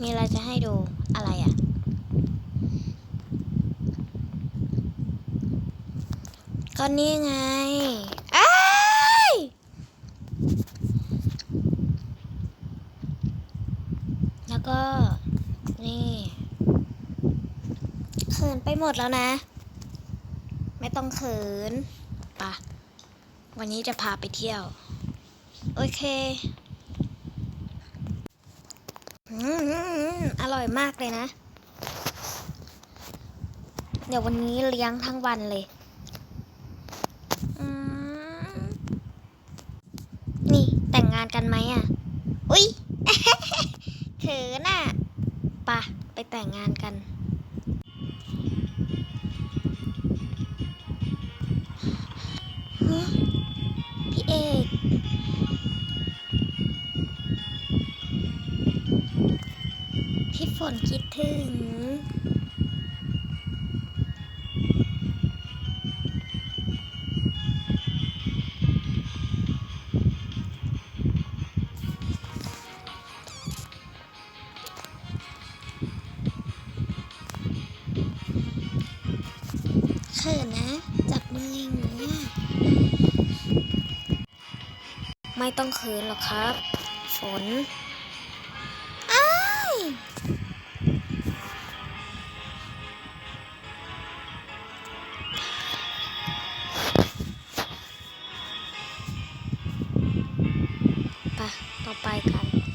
มีอะไรจะให้ดูอะไรอะ่ะ ก็นี่ไงอ้ายแล้วก็ นี่เขินไปหมดแล้วนะ ไม่ต้องเขินปะวันนี้จะพาไปเที่ยว โอเค อืมอ ร่อยมากเลยนะ เดี๋ยววันนี้เลี้ยงทั้งวันเลยนี่แต่งงานกันไหมอะ อุ๊ยเขินอะปะไปแต่งงานกัน ฝนคิดถึง เขินนะ จับมืออย่างนี้ ไม่ต้องเขินหรอกครับ ฝน ปต่อไปกัน